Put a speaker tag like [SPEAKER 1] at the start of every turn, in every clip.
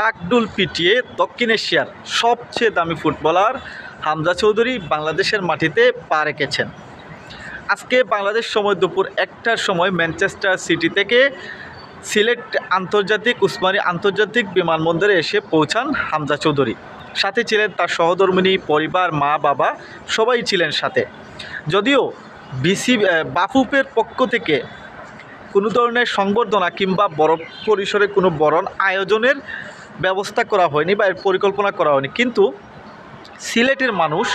[SPEAKER 1] টাকডুল পিটিয়ে দক্ষিণ এশিয়ার সবচেয়ে দামি ফুটবলার হামজা চৌধুরী বাংলাদেশের মাটিতে পা রেখেছেন। আজকে বাংলাদেশ সময় দুপুর একটার সময় ম্যানচেস্টার সিটি থেকে সিলেট আন্তর্জাতিক, উসমানী আন্তর্জাতিক বিমানবন্দরে এসে পৌঁছান হামজা চৌধুরী। সাথে ছিলেন তার সহধর্মিনী, পরিবার, মা, বাবা, সবাই ছিলেন সাথে। যদিও বিসি বাফুপের পক্ষ থেকে কোনো ধরনের সংবর্ধনা কিংবা বড় পরিসরে কোনো বরণ আয়োজনের ব্যবস্থা করা হয়নি বা এর পরিকল্পনা করা হয়নি। কিন্তু সিলেটের মানুষ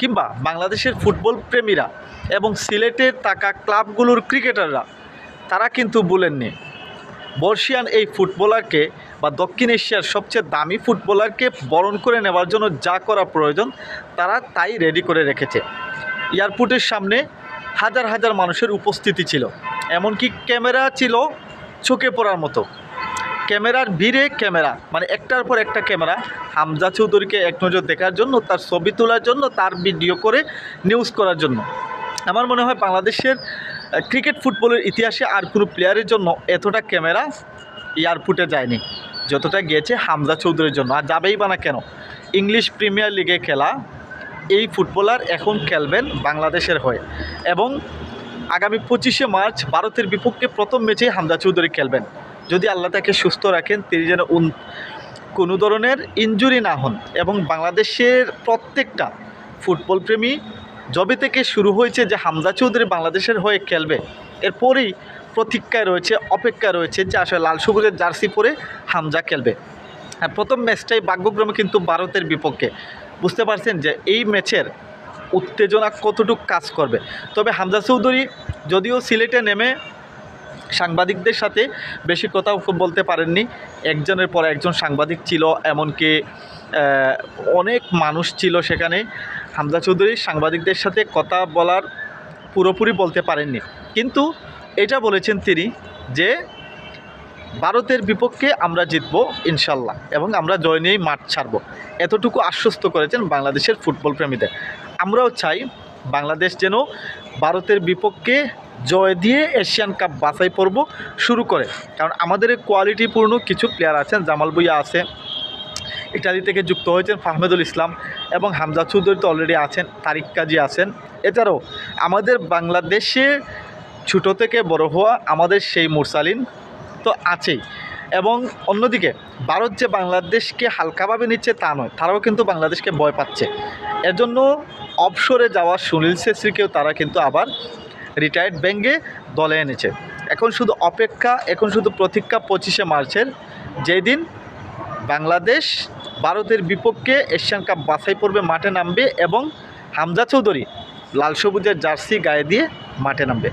[SPEAKER 1] কিংবা বাংলাদেশের ফুটবল প্রেমীরা এবং সিলেটের থাকা ক্লাবগুলোর ক্রিকেটাররা, তারা কিন্তু বলেননি, বর্ষিয়ান এই ফুটবলারকে বা দক্ষিণ এশিয়ার সবচেয়ে দামি ফুটবলারকে বরণ করে নেওয়ার জন্য যা করা প্রয়োজন, তারা তাই রেডি করে রেখেছে। এয়ারপোর্টের সামনে হাজার হাজার মানুষের উপস্থিতি ছিল, এমনকি ক্যামেরা ছিল চোখে পড়ার মতো। ক্যামেরার ভিড়ে ক্যামেরা মানে একটার পর একটা ক্যামেরা, হামজা চৌধুরীকে এক নজর দেখার জন্য, তার ছবি তোলার জন্য, তার ভিডিও করে নিউজ করার জন্য। আমার মনে হয় বাংলাদেশের ক্রিকেট ফুটবলের ইতিহাসে আর কোনো প্লেয়ারের জন্য এতটা ক্যামেরা এয়ারপোর্টে যায়নি। যতটা গিয়েছে হামজা চৌধুরীর জন্য। আর যাবেই বা না কেন, ইংলিশ প্রিমিয়ার লিগে খেলা, এই ফুটবলার এখন খেলবেন বাংলাদেশের হয়ে। এবং আগামী পঁচিশে মার্চ, ভারতের বিপক্ষে প্রথম ম্যাচেই হামজা চৌধুরী খেলবেন। যদি আল্লাহ তাকে সুস্থ রাখেন, তিনি যেন কোনো ধরনের ইনজুরি না হন। এবং বাংলাদেশের প্রত্যেকটা ফুটবল প্রেমী যবে থেকে শুরু হয়েছে যে হামজা চৌধুরী বাংলাদেশের হয়ে খেলবে, এরপরেই প্রতীক্ষায় রয়েছে অপেক্ষা রয়েছে যে আসলে লাল সবুজের জার্সি পরে হামজা খেলবে। হ্যাঁ প্রথম ম্যাচটাই ভাগ্যক্রমে কিন্তু ভারতের বিপক্ষে। বুঝতে পারছেন যে এই ম্যাচের উত্তেজনা কতটুকু কাজ করবে। তবে হামজা চৌধুরী যদিও সিলেটে নেমে সাংবাদিকদের সাথে বেশি কথা বলতে পারেননি। একজনের পর একজন সাংবাদিক ছিল, এমনকি অনেক মানুষ ছিল সেখানে। হামজা চৌধুরী সাংবাদিকদের সাথে কথা বলার পুরোপুরি বলতে পারেননি। কিন্তু এটা বলেছেন তিনি যে, ভারতের বিপক্ষে আমরা জিতব ইনশাল্লাহ এবং আমরা জয় নিয়েই মাঠ ছাড়ব। এতটুকু আশ্বস্ত করেছেন বাংলাদেশের ফুটবল প্রেমীদের। আমরাও চাই বাংলাদেশ যেন ভারতের বিপক্ষে জয় দিয়ে এশিয়ান কাপ বাছাই পর্ব শুরু করে। কারণ আমাদের কোয়ালিটিপূর্ণ কিছু প্লেয়ার আছেন, জামাল ভুইয়া আছে ইটালি থেকে যুক্ত হয়েছেন ফাহমেদুল ইসলাম এবং হামজা চৌধুরী তো অলরেডি আছেন, তারিক কাজী আছেন। এছাড়াও আমাদের বাংলাদেশে ছোটো থেকে বড় হওয়া আমাদের সেই মুরসালিন তো আছেই। এবং অন্যদিকে ভারত যে বাংলাদেশকে হালকাভাবে নিচ্ছে তা নয়, তারাও কিন্তু বাংলাদেশকে ভয় পাচ্ছে। এজন্য অবসরে যাওয়া সুনীল ছেত্রীকেও তারা কিন্তু আবার রিটায়ার্ড ব্যাঙ্গে দলে এনেছে। এখন শুধু অপেক্ষা, এখন শুধু প্রতীক্ষা পঁচিশে মার্চের। যেদিন বাংলাদেশ ভারতের বিপক্ষে এশিয়ান কাপ বাছাই পর্বে মাঠে নামবে এবং হামজা চৌধুরী লাল সবুজের জার্সি গায়ে দিয়ে মাঠে নামবে।